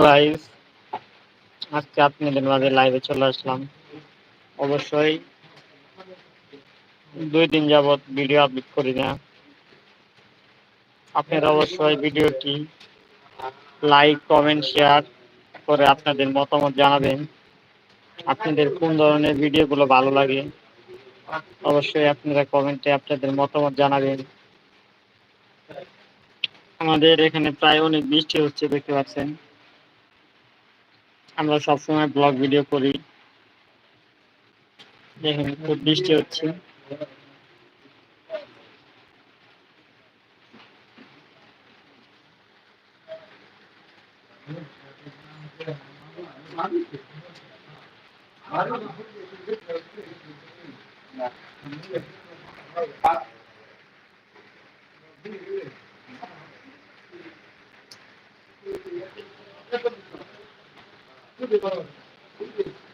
Guys আজকে আপনাদের মাঝে লাইভে চলে আসলাম। অবশ্যই দুই দিন যাবত ভিডিও আপলোড করি না। আপনারা অবশ্যই ভিডিওটি লাইক কমেন্ট শেয়ার করে আপনাদের মতামত জানাবেন। আপনাদের কোন ধরনের ভিডিওগুলো ভালো লাগে, অবশ্যই আপনারা কমেন্টে আপনাদের মতামত জানাবেন। আমাদের এখানে প্রায় অনেক বৃষ্টি হচ্ছে, দেখতে পাচ্ছেন। আমরা সবসময় ব্লগ ভিডিও করি দেখেন খুব বৃষ্টি হচ্ছে Thank you. 見て。